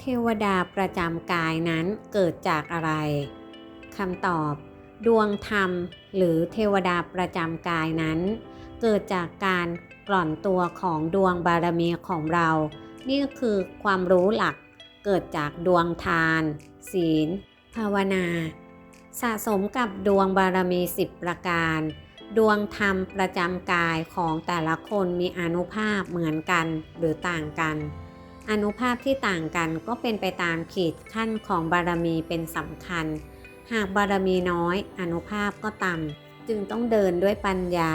เทวดาประจำกายนั้นเกิดจากอะไรคำตอบ ดวงธรรม หรือเทวดาประจำกายนั้น เกิดจากการกล่อนตัวของดวงบารมีของเรา นี่คือความรู้หลักเกิดจากดวงทาน ศีล ภาวนา สะสมกับดวงบารมี10ประการ ดวงธรรมประจำกายของแต่ละคนมีอนุภาพเหมือนกันหรือต่างกัน อนุภาพที่ต่างกันก็เป็นไปตามขีดขั้นของบารมีเป็นสำคัญ หากบารมีน้อยอนุภาพก็ต่ำจึงต้องเดินด้วยปัญญา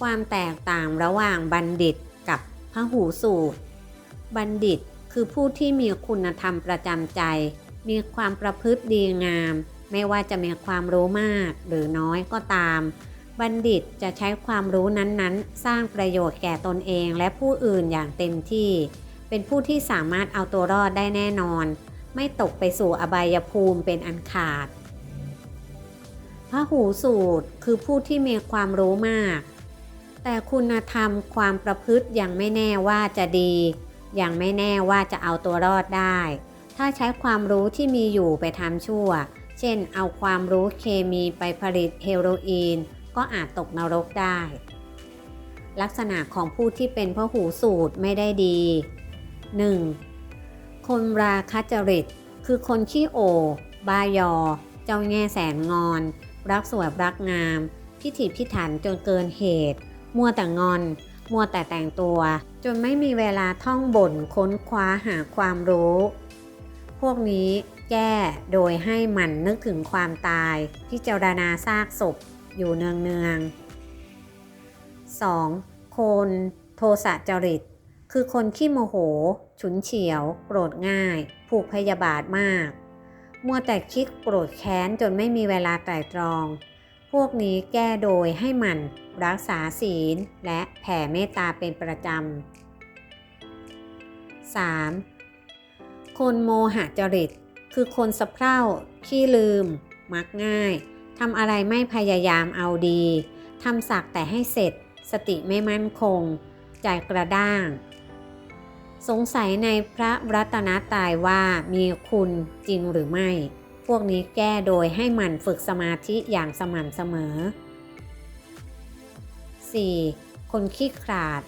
ความแตกต่างระหว่างบัณฑิตกับพระหูสูตร บัณฑิตคือผู้ที่มีคุณธรรมประจำใจ มีความประพฤติดีงาม ไม่ว่าจะมีความรู้มากหรือน้อยก็ตาม บัณฑิตจะใช้ความรู้นั้นๆ สร้างประโยชน์แก่ตนเองและผู้อื่นอย่างเต็มที่ เป็นผู้ที่สามารถเอาตัวรอดได้แน่นอน ไม่ตกไปสู่อบายภูมิเป็นอันขาด พระหูสูตรคือผู้ที่มีความรู้มาก แต่คุณธรรมความประพฤติยังไม่แน่ว่าจะดี ยังไม่แน่ว่าจะเอาตัวรอดได้ ถ้าใช้ความรู้ที่มีอยู่ไปทำชั่ว เช่น เอาความรู้เคมีไปผลิตเฮโรอีน ก็อาจตกนรกได้ ลักษณะของผู้ที่เป็นพระหูสูตรไม่ได้ดี 1. คนราคะจริต คือคนขี้โอ บายอ เจ้าแง่แสนงอน รักสวยรักงาม พิถีพิถันจนเกินเหตุ มัวแต่งอน มัวแต่แต่งตัว จนไม่มีเวลาท่องบ่นค้นคว้าหาความรู้ พวกนี้แก้โดยให้หมันนึกถึงความตาย พิจารณาซากศพอยู่เนืองเนืองๆ 2. คนโทสะจริต คือคนขี้โมโห ฉุนเฉียว โกรธง่าย ผูกพยาบาทมาก มัวแต่คิดโกรธแค้นจนไม่มีเวลาไตร่ตรอง พวกนี้แก้โดยให้มันรักษาศีลและแผ่เมตตาเป็นประจำ 3. คนโมหะจริต คือคนสะเพร่า ขี้ลืม มักง่าย ทำอะไรไม่พยายามเอาดี ทำสักแต่ให้เสร็จ สติไม่มั่นคง ใจกระด้าง สงสัยในพระรัตนตรัยว่ามีคุณจริงหรือไม่ พวกนี้แก้โดยให้หมั่นฝึกสมาธิอย่างสม่ำเสมอ 4. คนขี้ขลาด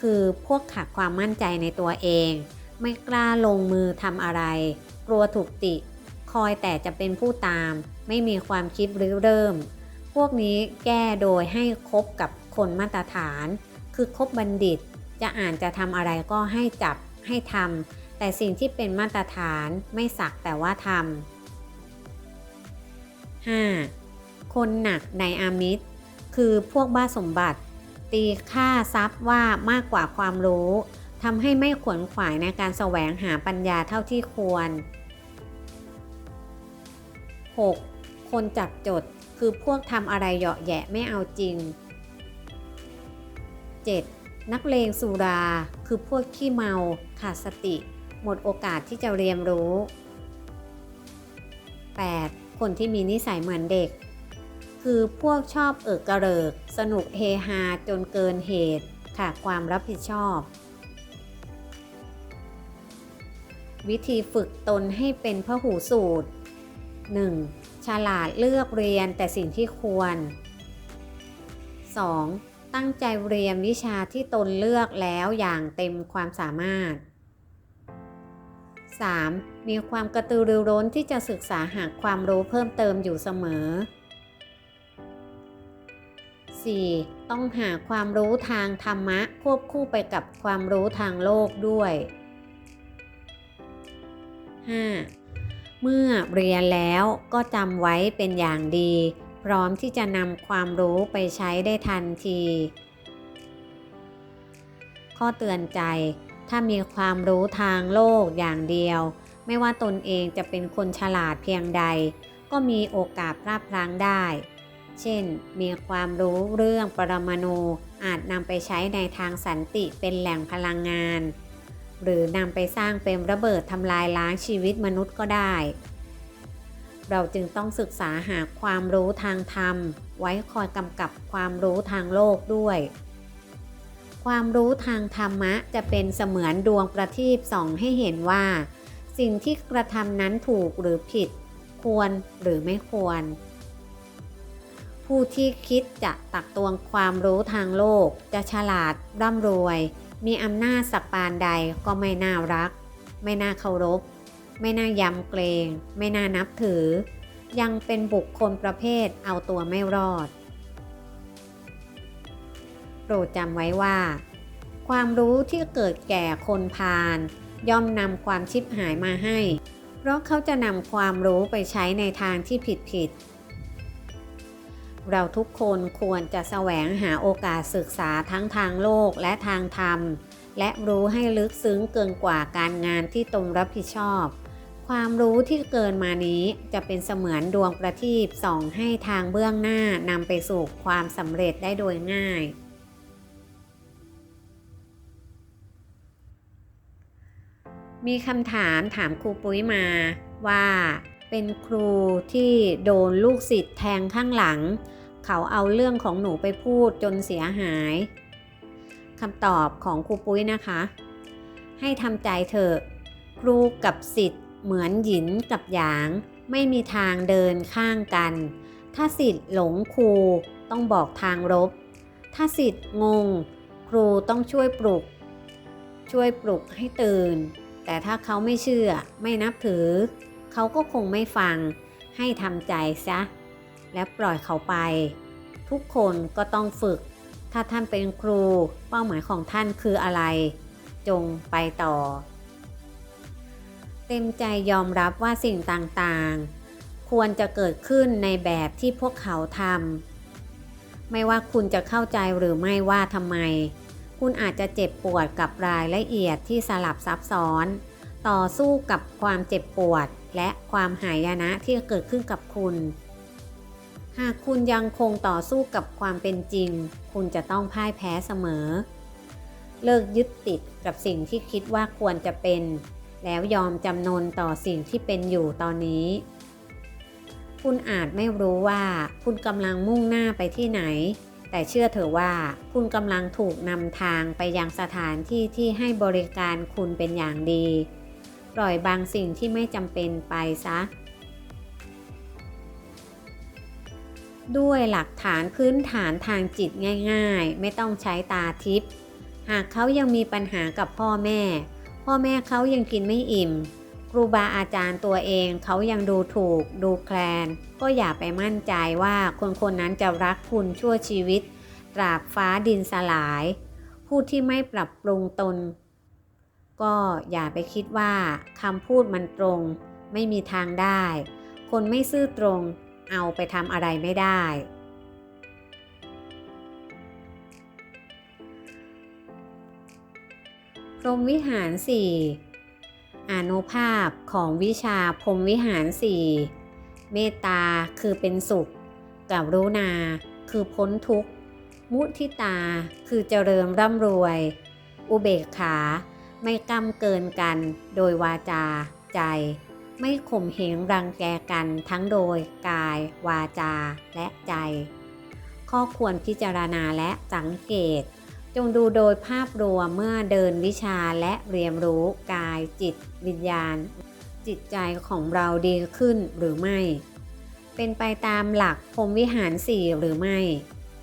คือพวกขาดความมั่นใจในตัวเอง ไม่กล้าลงมือทำอะไร กลัวถูกติ คอยแต่จะเป็นผู้ตาม ไม่มีความคิดริเริ่ม พวกนี้แก้โดยให้คบกับคนมาตรฐาน คือคบบัณฑิต จะอ่านจะทำอะไรก็ให้จับให้ทำแต่สิ่งที่เป็นมาตรฐานไม่สักแต่ว่าทำ 5. คนหนักในอามิตร คือพวกบ้าสมบัติ ตีค่าทรัพย์ว่ามากกว่าความรู้ทำให้ไม่ขวนขวายในการแสวงหาปัญญาเท่าที่ควร 6. คนจับจดคือพวกทำอะไรเหยาะแยะไม่เอาจริง 7. นักเลงสุราคือพวกขี้เมา ขาดสติ หมดโอกาสที่จะเรียนรู้ 8. คนที่มีนิสัยเหมือนเด็ก คือพวกชอบเอิกกระเริก สนุกเฮฮาจนเกินเหตุ ขาดความรับผิดชอบ วิธีฝึกตนให้เป็นพหูสูตร 1. ฉลาดเลือกเรียนแต่สิ่งที่ควร 2. ตั้งใจเรียนวิชาที่ตนเลือกแล้วอย่างเต็มความสามารถ 3. มีความกระตือรือร้นที่จะศึกษาหาความรู้เพิ่มเติมอยู่เสมอ 4. ต้องหาความรู้ทางธรรมะควบคู่ไปกับความรู้ทางโลกด้วย 5. เมื่อเรียนแล้วก็จำไว้เป็นอย่างดี พร้อมที่จะนำความรู้ไปใช้ได้ทันที ข้อเตือนใจ ถ้ามีความรู้ทางโลกอย่างเดียว ไม่ว่าตนเองจะเป็นคนฉลาดเพียงใด ก็มีโอกาสพลาดพลั้งได้ เช่น มีความรู้เรื่องปรมาณูอาจนำไปใช้ในทางสันติเป็นแหล่งพลังงาน หรือนำไปสร้างเป็นระเบิดทำลายล้างชีวิตมนุษย์ก็ได้ เราจึงต้องศึกษาหาความรู้ทางธรรม ไว้คอยกำกับความรู้ทางโลกด้วย ความรู้ทางธรรมะจะเป็นเสมือนดวงประทีปส่องให้เห็นว่า สิ่งที่กระทำนั้นถูกหรือผิด ควรหรือไม่ควร ผู้ที่คิดจะตักตวงความรู้ทางโลก จะฉลาดร่ำรวย มีอำนาจสักปานใดก็ไม่น่ารัก ไม่น่าเคารพ ไม่น่ายำเกรง ไม่น่านับถือ ยังเป็นบุคคลประเภทเอาตัวไม่รอด โปรดจำไว้ว่า ความรู้ที่เกิดแก่คนพาลย่อมนำความชิบหายมาให้ เพราะเขาจะนำความรู้ไปใช้ในทางที่ผิดผิดๆเราทุกคนควรจะแสวงหาโอกาสศึกษาทั้งทางโลกและทางธรรม และรู้ให้ลึกซึ้งเกินกว่าการงานที่ตนรับผิดชอบ ความรู้ที่เกินมานี้จะเป็นเสมือนดวงประทีปส่องให้ทางเบื้องหน้านำไปสู่ความสำเร็จได้โดยง่าย มีคำถามถามครูปุ้ยมาว่าเป็นครูที่โดนลูกศิษย์แทงข้างหลัง เขาเอาเรื่องของหนูไปพูดจนเสียหายคำตอบของครูปุ้ยนะคะ ให้ทำใจเถอะ ครูกับศิษย์ เหมือนหยินกับหยางไม่มีทางเดินข้างกัน ถ้าศิษย์หลงครูต้องบอกทางรบ ถ้าศิษย์งง ครูต้องช่วยปลุก ช่วยปลุกให้ตื่น แต่ถ้าเขาไม่เชื่อไม่นับถือ เขาก็คงไม่ฟัง ให้ทำใจซะ และปล่อยเขาไป ทุกคนก็ต้องฝึก ถ้าท่านเป็นครูเป้าหมายของท่านคืออะไร จงไปต่อ เต็มใจยอมรับว่าสิ่งต่างๆ ควรจะเกิดขึ้นในแบบที่พวกเขาทำไม่ว่าคุณจะเข้าใจหรือไม่ว่าทำไม คุณอาจจะเจ็บปวดกับรายละเอียดที่สลับซับซ้อน ต่อสู้กับความเจ็บปวดและความหายนะที่เกิดขึ้นกับคุณ หากคุณยังคงต่อสู้กับความเป็นจริง คุณจะต้องพ่ายแพ้เสมอ เลิกยึดติดกับสิ่งที่คิดว่าควรจะเป็น แล้วยอมจำนนต่อสิ่งที่เป็นอยู่ตอนนี้ คุณอาจไม่รู้ว่าคุณกำลังมุ่งหน้าไปที่ไหน แต่เชื่อเถอะว่าคุณกำลังถูกนำทางไปยังสถานที่ที่ให้บริการคุณเป็นอย่างดี ปล่อยบางสิ่งที่ไม่จำเป็นไปซะด้วยหลักฐานพื้นฐานทางจิตง่าย ๆ ไม่ต้องใช้ตาทิพย์หากเขายังมีปัญหากับพ่อแม่ พ่อแม่เขายังกินไม่อิ่ม ครูบาอาจารย์ตัวเองเขายังดูถูก ดูแคลน ก็อย่าไปมั่นใจว่าคนคนนั้นจะรักคุณชั่วชีวิต ตราบฟ้าดินสลาย ผู้ที่ไม่ปรับปรุงตน ก็อย่าไปคิดว่าคำพูดมันตรง ไม่มีทางได้ คนไม่ซื่อตรงเอาไปทำอะไรไม่ได้ พรหมวิหารสี่อานุภาพของวิชาพรหมวิหารสี่เมตตาคือเป็นสุข กับรุณาคือพ้นทุกข์ มุทิตาคือเจริญร่ำรวย อุเบกขาไม่กำเกินกันโดยวาจาใจ ไม่ข่มเหงรังแกกันทั้งโดยกาย วาจาและใจ ข้อควรพิจารณาและสังเกต จงดูโดยภาพรวมเมื่อเดินวิชาและเรียนรู้กายจิตวิญญาณ จิตใจของเราดีขึ้นหรือไม่ เป็นไปตามหลักพรมวิหารสี่หรือไม่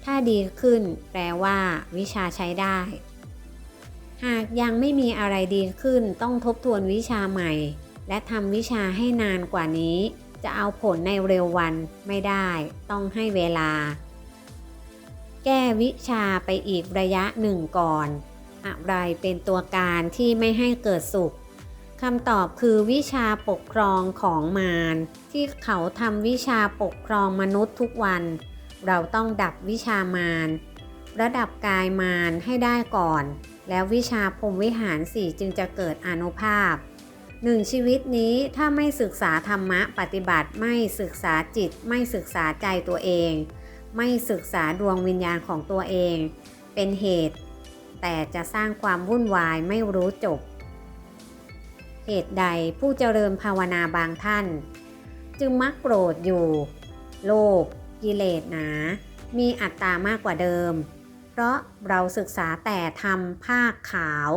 ถ้าดีขึ้นแปลว่า วิชาใช้ได้ หากยังไม่มีอะไรดีขึ้นต้องทบทวนวิชาใหม่ และทำวิชาให้นานกว่านี้ จะเอาผลในเร็ววันไม่ได้ ต้องให้เวลา แก้วิชาไปอีกระยะหนึ่งก่อน อะไรเป็นตัวการที่ไม่ให้เกิดสุขคำตอบคือวิชาปกครองของมารที่เขาทำวิชาปกครองมนุษย์ทุกวัน เราต้องดับวิชามารระดับกายมารให้ได้ก่อน แล้ววิชาพรมวิหารสี่จึงจะเกิดอานุภาพหนึ่งชีวิตนี้ถ้าไม่ศึกษาธรรมะปฏิบัติไม่ศึกษาจิตไม่ศึกษาใจตัวเอง ไม่ศึกษาดวงวิญญาณของตัวเอง เป็นเหตุ แต่จะสร้างความวุ่นวายไม่รู้จบ เหตุใดผู้เจริญภาวนาบางท่าน จึงมักโกรธอยู่ โลภกิเลสหนา มีอัตตามากกว่าเดิม เพราะเราศึกษาแต่ทำภาคขาว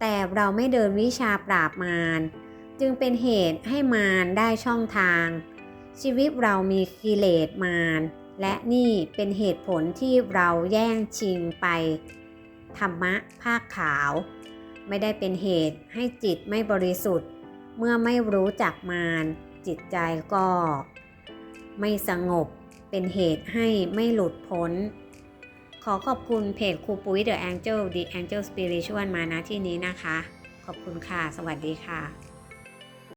แต่เราไม่เดินวิชาปราบมารจึงเป็นเหตุให้มารได้ช่องทาง ชีวิตเรามีกิเลสมาร และนี่เป็นเหตุผลที่เราแย่งชิงไป ธรรมะภาคขาว ไม่ได้เป็นเหตุให้จิตไม่บริสุทธิ์ เมื่อไม่รู้จักมารจิตใจก็ ไม่สงบเป็นเหตุให้ไม่หลุดพ้น ขอขอบคุณเพจครูปุ้ย The Angel The Angel Spiritual มาณที่นี้นะคะ ขอบคุณค่ะ สวัสดีค่ะ